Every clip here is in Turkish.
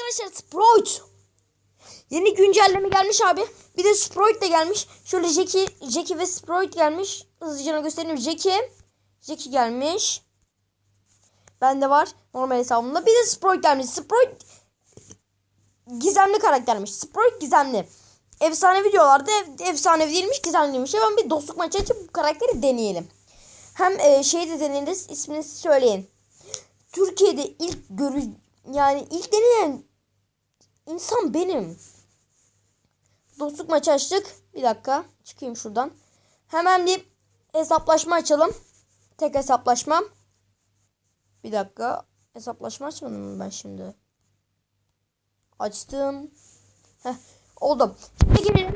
Arkadaşlar Sprout. Yeni güncelleme gelmiş abi. Bir de Sprout de gelmiş. Şöyle Jackie, Jackie ve Sprout gelmiş. Hızlıca göstereyim. Jackie. Jackie gelmiş. Bende var. Normal hesabımda. Bir de Sprout gelmiş. Sprout gizemli karaktermiş. Sprout gizemli. Efsane videolarda ev, efsane değilmiş gizemliymiş. Hemen bir dostluk maçı açıp bu karakteri deneyelim. Hem e, şey de deneriz. ismini söyleyin. Türkiye'de ilk görü yani ilk deneyen insan benim. Dostluk maçı açtık. Bir dakika. Çıkayım şuradan. Hemen bir hesaplaşma açalım. Tek hesaplaşma. Bir dakika. Hesaplaşma açmadım mı ben şimdi? Açtım. Heh, oldu. Şimdi girelim.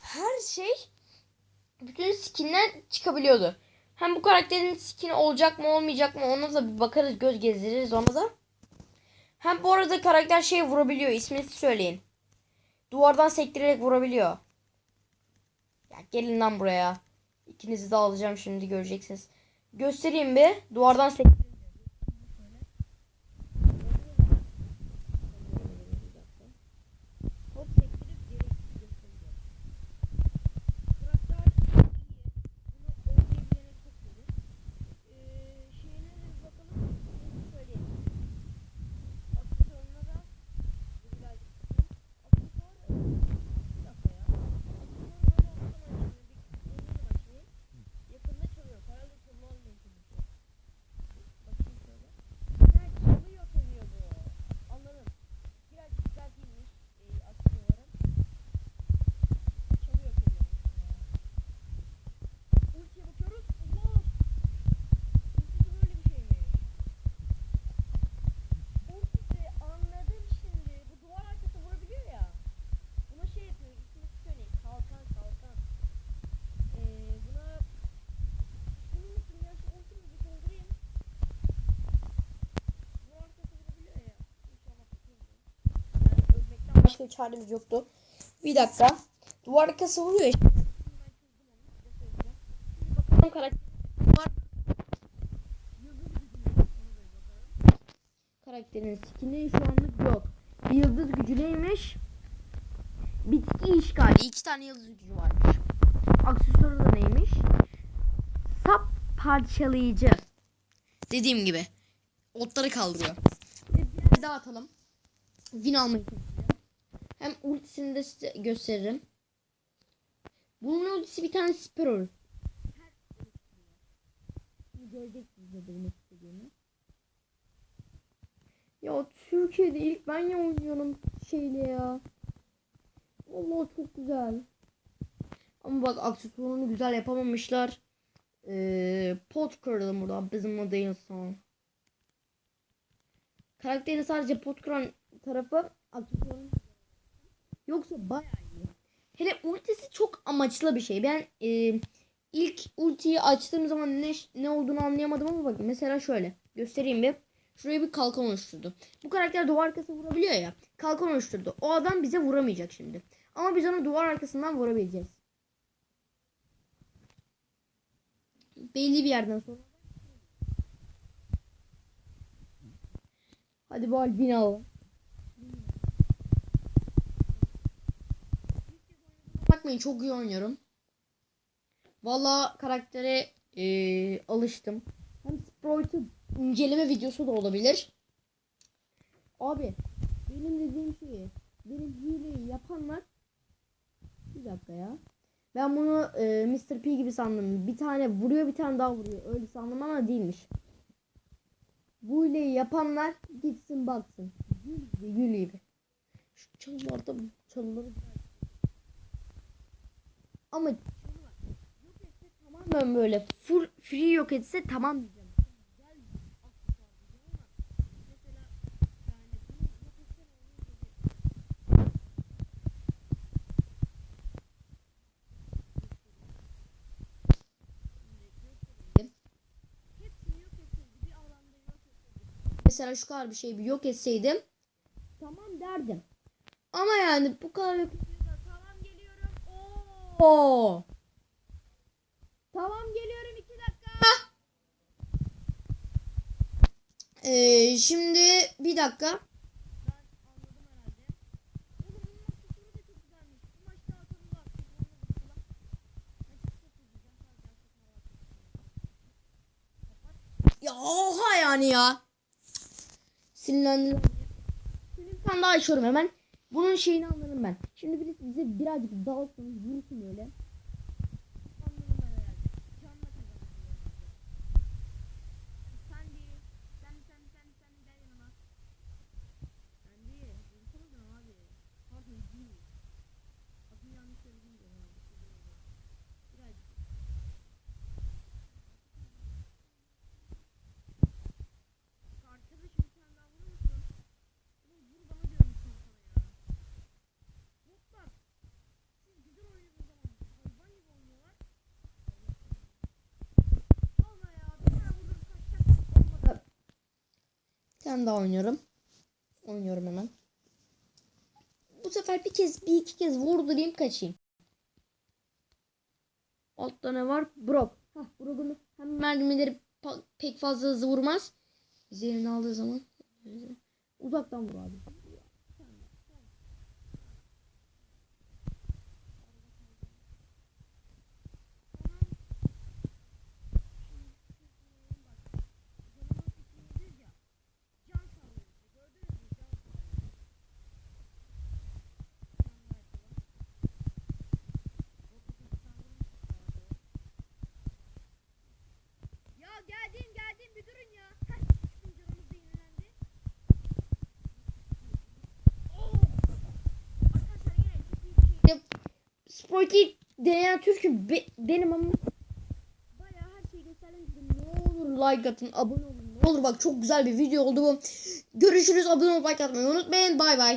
Her şey bütün skinler çıkabiliyordu. Hem bu karakterin skini olacak mı olmayacak mı ona da bir bakarız göz gezdiririz ona da. Hem bu arada karakter şey vurabiliyor ismini söyleyin. Duvardan sektirerek vurabiliyor. Ya gelin lan buraya. İkinizi de alacağım şimdi göreceksiniz. Göstereyim bir. Duvardan sektirerek. Hop sektirip geri göstereceğim. Karakter iyi. Bunu oynayabilene çok iyi. Ee, şeyine de bir bakalım. Neyse söyleyeyim. Aksesuarına da dur birazcık bakayım. Aksesuar bir dakika ya. Aksesuar böyle alttan açılıyor. Bir deneyelim açmayı. Yakında çalıyor. Herhalde çalınan mümkün. Bakayım şöyle. Ha çalıyor çalıyor bu. Anladım. Birazcık düzeltilmiş e, aksesuarı. Çalıyor çalıyor. Ultiye bakıyoruz. Allah! Ultisi böyle bir şeymiş. Ultisi anladım şimdi. Bu duvar arkası vurabiliyor ya. Buna şey yapıyor. İsmini söyleyeyim. Kalkan kalkan. Ee, buna ismini unuttum ya. Şu ultimi bir doldurayım. Duvar arkası vurabiliyor ya. İnşallah tutuyorum. Yani ölmekten başka bir çaremiz yoktu. Bir dakika. Duvar arkası vuruyor işte. Bakalım karakter. Duvar Karakterin skini şu anlık yok. Bir yıldız gücü neymiş? Bitki işgali. İki tane yıldız gücü varmış. Aksesuarı da neymiş? Sap parçalayıcı. Dediğim gibi. Otları kaldırıyor. Bir daha atalım. Win almayı. Hem ultisini de size gösteririm. Bunun ultisi bir tane olur. Göreceksiniz ne demek istediğimi. Ya Türkiye'de ilk ben ya oynuyorum şeyle ya. Allah çok güzel. Ama bak aksesuarını güzel yapamamışlar. Ee, pot kırdım burada bizim o değil son. Karakterin sadece pot kıran tarafı aksesuarın Yoksa bayağı iyi. Hele ultisi çok amaçlı bir şey. Ben e, ilk ultiyi açtığım zaman ne ne olduğunu anlayamadım ama bak mesela şöyle göstereyim bir. Şuraya bir kalkan oluşturdu. Bu karakter duvar arkası vurabiliyor ya. Kalkan oluşturdu. O adam bize vuramayacak şimdi. Ama biz onu duvar arkasından vurabileceğiz. Belli bir yerden sonra. Hadi bu albini alalım. Bakmayın çok iyi oynuyorum. Valla karaktere eee, alıştım. Hem Sprout'u inceleme videosu da olabilir. Abi benim dediğim şeyi benim hileyi yapanlar bir dakika ya. Ben bunu e, Mr. P gibi sandım. Bir tane vuruyor bir tane daha vuruyor. Öyle sandım ama değilmiş. Bu hileyi yapanlar gitsin baksın. Gül gibi. Şu çalılarda çalıları ama. Yok etse tamamen böyle full free yok etse tamam diyeceğim. Mesela şu kadar bir şey bir yok etseydim. Tamam verdim. Ama yani bu kadar. Oo. Tamam geliyorum iki dakika. Ee, şimdi bir dakika. Ya oha yani ya. Sinirlendim. Tane daha açıyorum hemen. Bunun şeyini anladım ben. Şimdi birisi bize birazcık dalsın, vursun öyle. Tane daha oynuyorum. Oynuyorum hemen. Bu sefer bir kez bir iki kez vurdurayım kaçayım. Altta ne var? Brok. Hah Brok'un hem mermileri pek fazla hızlı vurmaz. Üzerini aldığı zaman uzaktan vur abi. Ya geldim geldim bir durun ya. Heh, bizim canımız da yenilendi. Oo! Arkadaşlar yine şey. Sporty deneyen Türk'üm be- benim ama bayağı her şeyi gösterdiğim gibi ne olur like atın, abone olun. Ne olur bak çok güzel bir video oldu bu. Görüşürüz. Abone olup like atmayı unutmayın. Bay bay.